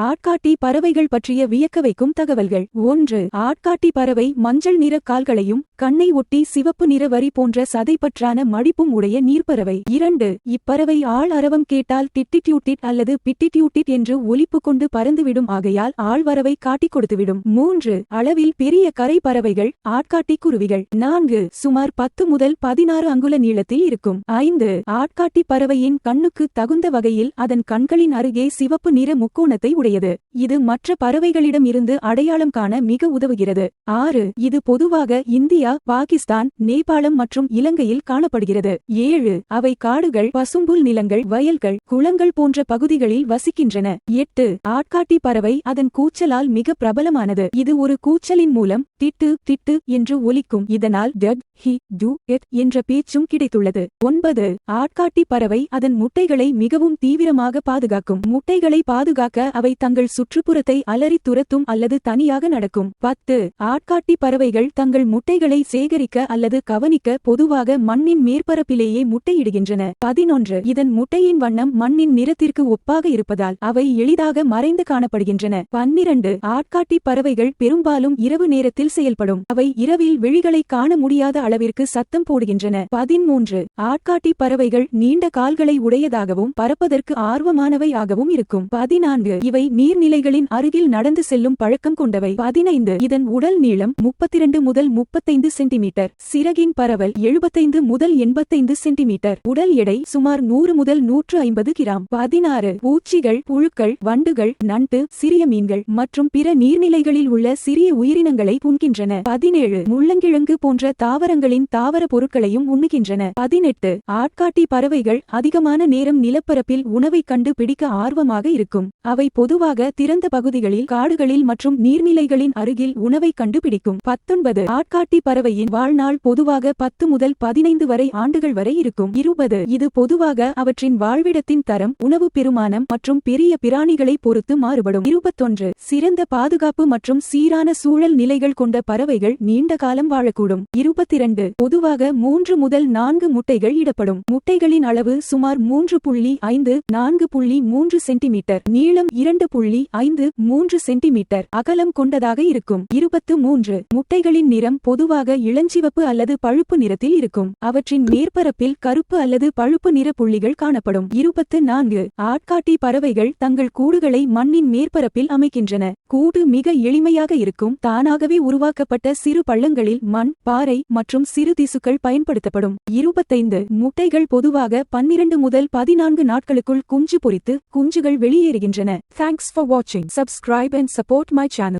ஆட்காட்டி பறவைகள் பற்றிய வியக்க வைக்கும் தகவல்கள். ஒன்று ஆட்காட்டி பறவை மஞ்சள் நிற கால்களையும் கண்ணை ஒட்டி சிவப்பு நிற வரி போன்ற சதைப்பற்றான மடிப்பும் உடைய நீர்ப்பறவை. இரண்டு இப்பறவை ஆள் அரவம் கேட்டால் டிட்டிடியூட்டிட் அல்லது பிட்டிடியூட்டிட் என்று ஒலிப்பு கொண்டு பறந்துவிடும் ஆகையால் ஆழ்வரவை காட்டிக் கொடுத்துவிடும். மூன்று அளவில் பெரிய கரை பறவைகள் ஆட்காட்டி குருவிகள். நான்கு சுமார் பத்து முதல் பதினாறு அங்குல நீளத்தில் இருக்கும். ஐந்து ஆட்காட்டி பறவையின் கண்ணுக்கு தகுந்த வகையில் அதன் கண்களின் அருகே சிவப்பு நிற முக்கோணத்தை தொடர்புடையது இது மற்ற பறவைகளிடம் இருந்து அடையாளம் காண மிக உதவுகிறது. ஆறு இது பொதுவாக இந்தியா பாகிஸ்தான் நேபாளம் மற்றும் இலங்கையில் காணப்படுகிறது. ஏழு அவை காடுகள் பசும்புல் நிலங்கள் வயல்கள் குளங்கள் போன்ற பகுதிகளில் வசிக்கின்றன. எட்டு ஆட்காட்டி பறவை அதன் கூச்சலால் மிக பிரபலமானது. இது ஒரு கூச்சலின் மூலம் திட்டு திட்டு என்று ஒலிக்கும். இதனால் டட் ஹி டு எட் என்ற பேச்சும் கிடைத்துள்ளது. ஒன்பது ஆட்காட்டி பறவை அதன் முட்டைகளை மிகவும் தீவிரமாக பாதுகாக்கும். முட்டைகளை பாதுகாக்க அவை தங்கள் சுற்றுப்புறத்தை அலறி துரத்தும் அல்லது தனியாக நடக்கும். பத்து ஆட்காட்டி பறவைகள் தங்கள் முட்டைகளை சேகரிக்க அல்லது கவனிக்க பொதுவாக மண்ணின் மேற்பரப்பிலேயே முட்டையிடுகின்றன. பதினொன்று இதன் முட்டையின் வண்ணம் மண்ணின் நிறத்திற்கு ஒப்பாக இருப்பதால் அவை எளிதாக மறைந்து காணப்படுகின்றன. பன்னிரண்டு ஆட்காட்டி பறவைகள் பெரும்பாலும் இரவு நேரத்தில் செயல்படும். அவை இரவில் விழிகளை காண முடியாத அளவிற்கு சத்தம் போடுகின்றன. பதிமூன்று ஆட்காட்டி பறவைகள் நீண்ட கால்களை உடையதாகவும் பறப்பதற்கு ஆர்வமானவை ஆகவும் இருக்கும். பதினான்கு இவை நீர்நிலைகளின் அருகில் நடந்து செல்லும் பழக்கம் கொண்டவை. பதினைந்து. இதன் உடல் நீளம் முப்பத்திரண்டு முதல் முப்பத்தைந்து சென்டிமீட்டர். சிறகின் பரவல் எழுபத்தைந்து முதல் எண்பத்தைந்து சென்டிமீட்டர். உடல் எடை சுமார் நூறு முதல் நூற்று ஐம்பது கிராம். பதினாறு. பூச்சிகள் புழுக்கள் வண்டுகள் நண்டு சிறிய மீன்கள் மற்றும் பிற நீர்நிலைகளில் உள்ள சிறிய உயிரினங்களை உண்கின்றன பதினேழு. முள்ளங்கிழங்கு போன்ற தாவரங்களின் தாவர பொருட்களையும் உண்ணுகின்றன. பதினெட்டு. ஆட்காட்டி பறவைகள் அதிகமான நேரம் நிலப்பரப்பில் உணவை கண்டு பிடிக்க ஆர்வமாக இருக்கும். அவை பொது பொதுவாக திறந்த பகுதிகளில் காடுகளில் மற்றும் நீர்நிலைகளின் அருகில் உணவை கண்டுபிடிக்கும். பத்தொன்பது. ஆட்காட்டி பறவையின் வாழ்நாள் பொதுவாக பத்து முதல் பதினைந்து வரை ஆண்டுகள் வரை இருக்கும். இருபது. இது பொதுவாக அவற்றின் வாழ்விடத்தின் தரம் உணவு பெருமானம் மற்றும் பெரிய பிராணிகளை பொறுத்து மாறுபடும். இருபத்தொன்று. சிறந்த பாதுகாப்பு மற்றும் சீரான சூழல் நிலைகள் கொண்ட பறவைகள் நீண்ட காலம் வாழக்கூடும். இருபத்திரண்டு. பொதுவாக மூன்று முதல் நான்கு முட்டைகள் இடப்படும். முட்டைகளின் அளவு சுமார் மூன்று புள்ளி ஐந்து நான்கு புள்ளி மூன்று சென்டிமீட்டர். நீளம் இரண்டு புள்ளி ஐந்து மூன்று சென்டிமீட்டர் அகலம் கொண்டதாக இருக்கும். இருபத்து மூன்று முட்டைகளின் நிறம் பொதுவாக இளஞ்சிவப்பு அல்லது பழுப்பு நிறத்தில் இருக்கும். அவற்றின் மேற்பரப்பில் கருப்பு அல்லது பழுப்பு நிற புள்ளிகள் காணப்படும். இருபத்து நான்கு ஆட்காட்டி பறவைகள் தங்கள் கூடுகளை மண்ணின் மேற்பரப்பில் அமைக்கின்றன. கூடு மிக எளிமையாக இருக்கும். தானாகவே உருவாக்கப்பட்ட சிறு பள்ளங்களில் மண் பாறை மற்றும் சிறு திசுக்கள் பயன்படுத்தப்படும். இருபத்தைந்து முட்டைகள் பொதுவாக பன்னிரண்டு முதல் பதினான்கு நாட்களுக்குள் குஞ்சு பொரித்து குஞ்சுகள் வெளியேறுகின்றன. Thanks for watching. Subscribe and support my channel.